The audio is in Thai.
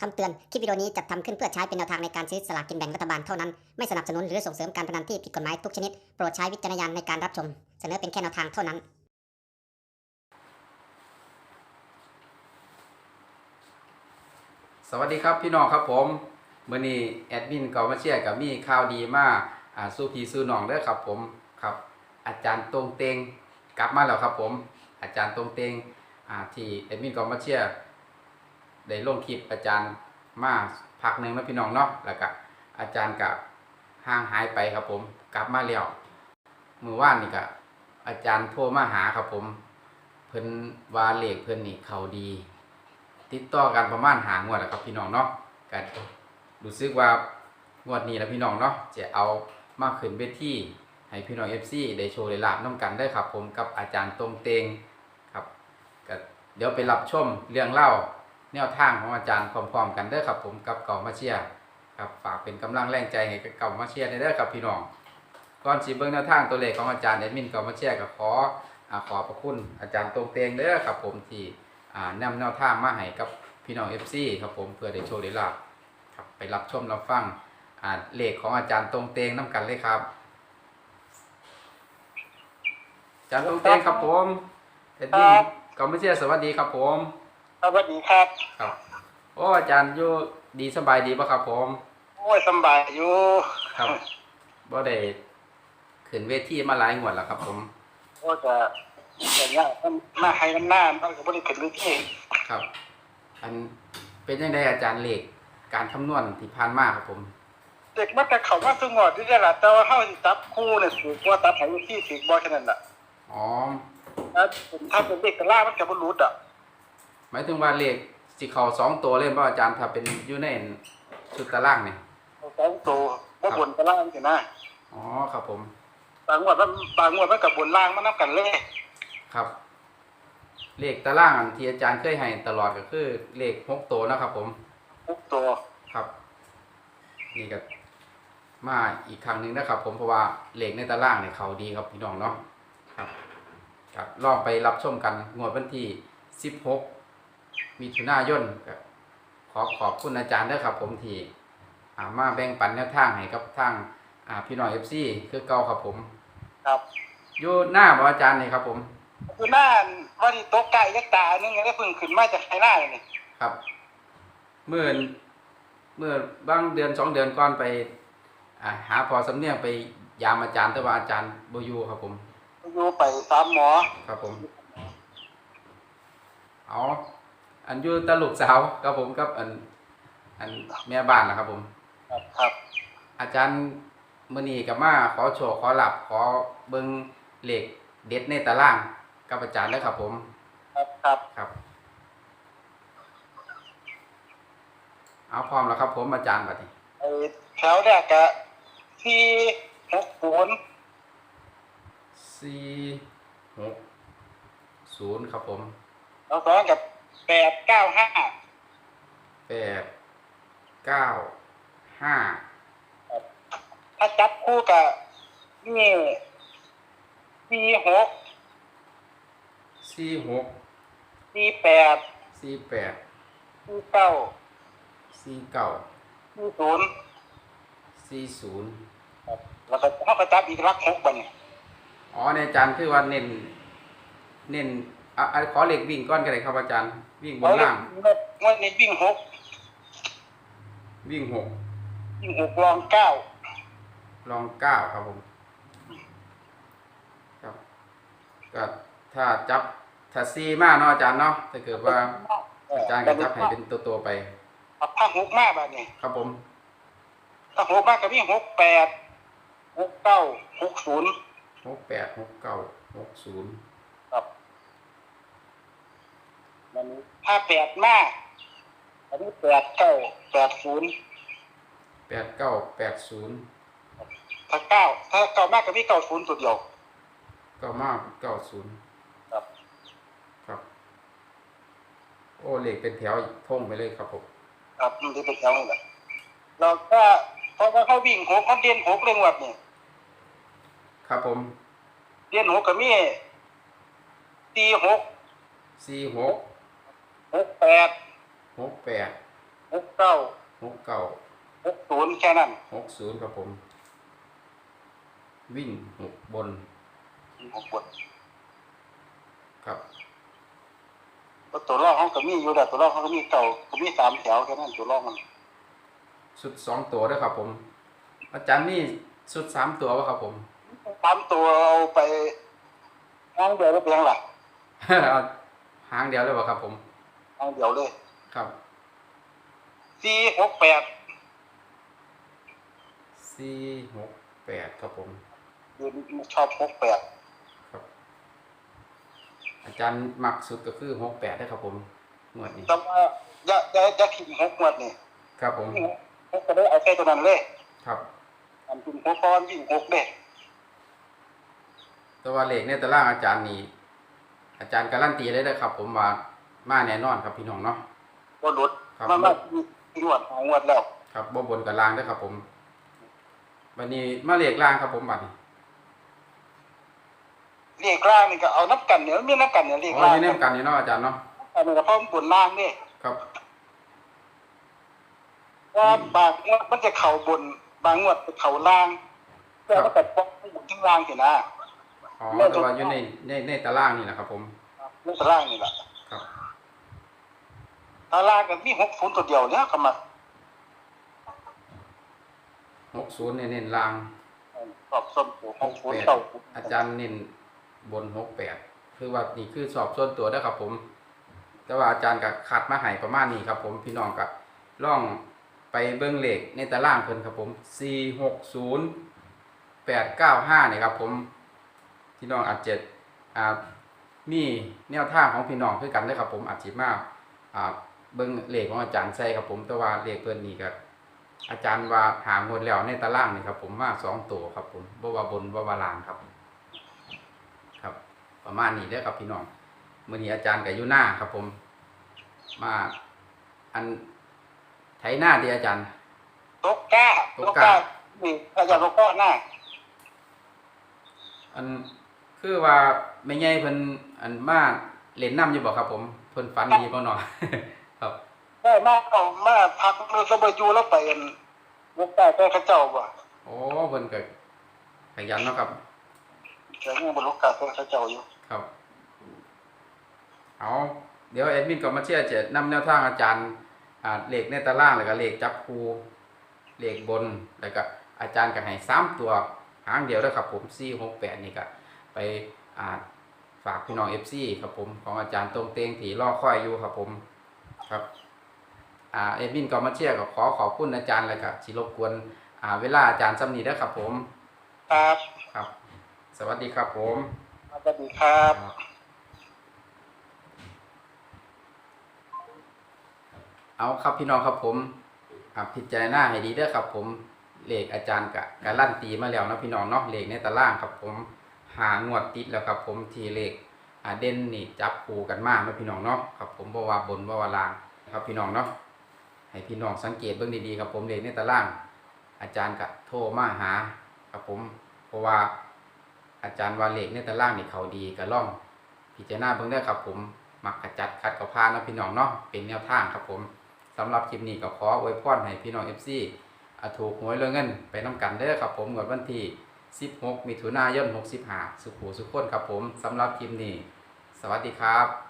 คำเตือน คลิปวิดีโอนี้จัดทำขึ้นเพื่อใช้เป็นแนวทางในการซื้อสลากกินแบ่งรัฐบาลเท่านั้น ไม่สนับสนุนหรือส่งเสริมการพนันที่ผิดกฎหมายทุกชนิด โปรดใช้วิจารณญาณในการรับชม เสนอเป็นแค่แนวทางเท่านั้น สวัสดีครับพี่น้องครับผมมื่อนี้แอดมินเกามาเชียร์กับมีข่าวดีมาอ่าสู้พีสู้น้องเด้อครับผมครับ อาจารย์ตรงเตงกลับมาแล้วครับผม อาจารย์ตรงเตงอ่าที่แอดมินเกามาเชียร์ ได้ลงคลิปอาจารย์มาพักหนึ่งแล้วพี่น้องเนาะแล้วก็อาจารย์กับห่างหายไปครับผมกลับมาแล้วมือว่านนี่ก็อาจารย์โทรมาหาครับผมเพิ่นว่าเลขเพิ่นนี่เขาดี ติดต่อกันประมาณหางวดแล้วครับพี่น้องเนาะกันรู้สึกว่างวดนี้แล้วพี่น้องเนาะจะเอามาขึ้นเวทีให้พี่น้อง FC ได้โชว์ได้ลาบน้ำกันได้ครับผมกับอาจารย์ตรงเตงครับก็เดี๋ยวไปรับชมเรื่องเล่า แนวทางของอาจารย์พร้อมๆกันเด้อครับ ผมกับเก่ามาเชียร์ครับฝากเป็นกำลังแรงใจให้กับเก่ามาเชียร์เด้อครับพี่น้องก่อนสิเบิ่งแนวทางตัวเลขของอาจารย์แอดมินเก่ามาเชียร์ก็ขออ่าขอบพระคุณอาจารย์ตรงเตงเด้อครับผมที่อ่านำแนวทางมาให้กับพี่น้อง FC ครับผมเพื่อได้โชว์ได้ลาบครับไปรับชมรับฟังอ่าเลขของอาจารย์ตรงเตงน้ำกันเลยครับอาจารย์ตรงเตงครับผมเอ็ดดี้กอมเมเชียสวัสดีครับผม สวัสดีครับ ครับ โอ้อาจารย์อยู่ดีสบายดีป่ะครับ ผม โอ้ยสำบายอยู่ครับบ่ได้ขึ้นเวทีมาหลายงวดแล้วครับ ผมโอ้จะอย่างเงี้ยมาให้น้ำหน้ามันก็บริขึ้นเวทีครับ อันเป็นยังไงอาจารย์เลขการคำนวณที่ผ่านมาครับผม เด็กมันก็เข้ามาสงอดที่ได้ละแต่ว่าเฮาสิตับคู่เนี่ยสูกว่าตับให้อยู่ที่สิบ่แค่นั้นน่ะอ๋อ ถ้าผมถ้าเป็นเด็กกระล่ามันก็บ่รู้อะห มายถึงว่าเลขสิเขาสองตัวเล่นป่ะอาจารย์ถ้าเป็นอยู่ในชุดตารางเนี่ยเอาสองตัวบ่บนกระล่างสินะอ๋อครับผมบางงวดมันบางงวดมันก็บนล่างมันนํกันเลยครับ เลขตารางอันที่อาจารย์เคยให้ตลอดก็คือเลขหกตัวนะครับ ผมทุกตัวครับ นี่ก็มาอีกครั้งหนึ่งนะครับ ผมเพราะว่าเลขในตารางเนี่ยเขาดีครับพี่น้องเนาะครับ ครับลองไปรับชมกันงวดวันที่สิบหก มิถุนายนก็ขอขอบคุณอาจารย์ด้วยครับ ผมที่อ่ามาแบ่งปันแนวทางให้กับทางอ่าพี่น้องเอฟซีคือเก่าครับผม ครับอยู่หน้าบ่อาจารย์นี่ครับ ผมคือหน้าว่าที่โต๊ะไก่ยักษ์ตานึงก็เพิ่งขึ้นมาจากไห้หน้าเลยนี่ครับ เมื่อเมื่อบางเดือนสองเดือนก่อนไปอ่าหาพอสำเนียงไปยามอาจารย์แต่ว่าอาจารย์บอยู่ครับผมอยู่ไปสามหมอครับผม เอา อันอยู่ตลกสาวครับผมกับอัน อันแม่บ้านนะครับผม ครับครับ อาจารย์มื่อนี้กับมาขอโชว์ขอหลับขอเบิ้งเหล็กเด็ดในตารางกับอาจารย์ด้วยครับผม ครับครับครับ เอาพร้อมแล้วครับ ผมอาจารย์บัดนี้ไอ้แถวแรกกะที่หกศูนย์สี่หกศูนย์ครับผม แล้วสองกับ แปดเก้าห้าแปดเก้าห้าถ้าจับคู่กับนี่สี่หกสี่หกสี่แปดสี่แปดสี่เก้าสี่เก้าสี่ศูนย์สี่ศูนย์แล้วก็เขาก็จับอีกรักหกบันอ๋อในจารย์คือว่าเน้นเน้น อะอะขอเหล็กวิ่งก้อนกันเลยครับอาจารย์ วิ่งบนล่าง เมื่อนี้วิ่งหกวิ่งหกวิ่งหกรองเก้าลองเก้าครับผม ครับก็ถ้าจับถ้าซีมากเนาะอาจารย์เนาะถ้าเกิดว่าอาจารย์ก็จับให้เป็นตัวตัวๆไปเอาผ้าหกมากบัดนี้ครับผม ถ้าหกมากก็วิ่งหกแปดหกเก้าหกศูนย์หกแปดหกเก้าหกศูนย์ ครับมันนี้ถ้าแปดมากอันนี้แปดเก้าแปดศูนย์แปดเก้าแปดศูนย์ถ้าเก้าถ้าเก้ามากก็มีเก้าศูนย์ตัวเดียวเก้ามากเก้าศูนย์ครับ ครับ โอ้เหล็กเป็นแถวท่งไปเลยครับผมครับมันที่เป็นแถวนี่แหละเราก็เพราะว่าเขาวิ่งหกเขาเดียนหกเรื่องวัดนี่ครับผม เดียนหกก็มีตีหกสี่หก หกแปดหกแปดหกเก้าหกเก้าหกศูนย์แค่นั้นหกศูนย์ครับผม วิ่งหกบนหกบทครับแล้วตัวรองเขาก็มีอยู่แต่ตัวรองเขาก็มีเก่าก็มีสามแถวแค่นั้นตัวรองมันชุดสองตัวด้วยครับผม อาจารย์นี่ชุดสามตัววะครับผมสามตัวเอาไปงางเดียวแล้วเป็นยังไงเอาหางเดียวเลยวะครับผม งางเดียวเลยครับสี่หกแปดสี่หกแปดครับผมยืนชอบหกแปดครับ อาจารย์มักสุดก็คือหกแปดได้ครับผมงวดนี้แต่ว่าอย่าอย่าอย่าทิ้งหกงวดนี่ครับผมหกก็ได้เอาแค่ตัวนั้นเลยครับอันทิ้งหกก้อนยิ่งหกเด้แต่ว่าเลขในตารางอาจารย์นี่อาจารย์การันตีเลยนะครับ ผมว่า มาแน่นอนครับพี่น้องเนาะก็ลดครับมันมาที่งวดหางวดแล้วครับบ่บนกับล่างเด้วยครับผมวันนี้มาเลขล่างครับผมบัดนี้เรียกล่างนี่ก็เอานับกันเนี่ยมีนับกันเนี่ยเรียกอ๋อล่างอยู่ในกันนี่เนาะอาจารย์เนาะอันนี้ก็เพิ่มบนล่างนี่ครับ ว่าบางงวดมันจะเข่าบน บางงวดจะเข่าล่างแต่ว่าแต่ป้องบนทั้งล่างเห็นนะอ๋อแต่ว่าอยู่ในในในตารางนี่นะครับผมนี่ตารางนี่แหละครับ ตารางกันมีหกศูนย์ตัวเดียวเนี่ยก็มาหกศูนย์เนี่ยเน้นล่างสอบส้นตัวหกศูนย์เก้าอาจารย์เน้นบนหกแปดคือว่านี่คือสอบส่วนตัวนะครับผม แต่ว่าอาจารย์ก็คัดมาให้ประมาณนี้ครับ ผมพี่น้องก็ล่องไปเบิ้งเลขในตารางเพิ่นครับผมสี่หกศูนย์แปดเก้าห้านี่ครับผมพี่น้องอาจจะอ่ามีแนวทางของพี่น้องคือกันเลยครับผมอาจจะมาอ่า เบิ้งเลขของอาจารย์ใส่ครับผมแต่ว่าเลขเพิ่นนี่ก็อาจารย์ว่าหางวดแล้วในตารางนี่ครับผมมาสองตัวครับผมบ่ว่าบนบ่ว่าล่างครับ ครับ ประมาณนี้เด้อครับพี่น้องมื้อนี้อาจารย์ก็อยู่หน้าครับผม มาอันไถหน้าที่อาจารย์ตกก้าตกกล้านี่อาจารย์ตกก้าหน้าอันคือว่าแม่ใหญ่เพิ่นอันมาเล่นน้ำอยู่บ่ครับผมเพิ่นฝันดีบ่เนาะครับ ได้มาเอามาพักเราสบายอยู่แล้วไปอันวกใต้แค่ข้าเจ้าบ่โอ้เพิ่นก็ขยันเนาะครับแต่ยังบรรลุกาแค่ข้าเจ้าอยู่ครับ เอาเดี๋ยวแอดมินก็มาเชื่อจะนำแนวทางอาจารย์อ่าเลขในตารางแล้วก็เลขจับคูเลขบนแล้วก็อาจารย์ก็ให้สามตัวหางเดียวแล้วครับผม4 6 8นี่ก็ไปอ่าฝากพี่น้อง FC ครับผมของอาจารย์ตรงเตงที่รอคอยอยู่ครับผมครับ อ่าเอดมินก็มาเชียร์ก็ขอขอบคุณอาจารย์แล้วก็สิรบกวนอ่าเวลาอาจารย์สำนีด้วยครับผมครับครับ สวัสดีครับผมสวัสดีครับ เอาครับพี่น้องครับผมอ่าพิจารณาให้ดีเด้อครับผมเลขอาจารย์กะการลั่นตีมาแล้วเนาะพี่น้องเนาะเลขในตารางครับผมหางวดติดแล้วครับผมทีเลขอ่าเด่นนี่จับคู่กันมากนาะพี่น้องเนาะครับผมบ่ว่าบนบ่ว่าล่างครับพี่น้องเนาะ ให้พี่น้องสังเกตเบิ่งดีๆครับผมเลขในตาราง อาจารย์กะโทรมาหาครับผมเพราะว่าอาจารย์ว่าเลขในตารางนี่เขาดีก็ล่อง พิจารณาเบิ่งได้ครับผมมักขจัดคัดกับพานนะพี่น้องเนาะเป็นแนวทางครับผมสำหรับคลิปนี้ก็ขออวยพรให้พี่น้อง FC อาถูกหวยเรวยเงินไปน้ำกันเด้อครับผมงวดวันที่ 16 มิถุนายน 65 สุขูสุขคนครับผมสำหรับคลิปนี้ สวัสดีครับ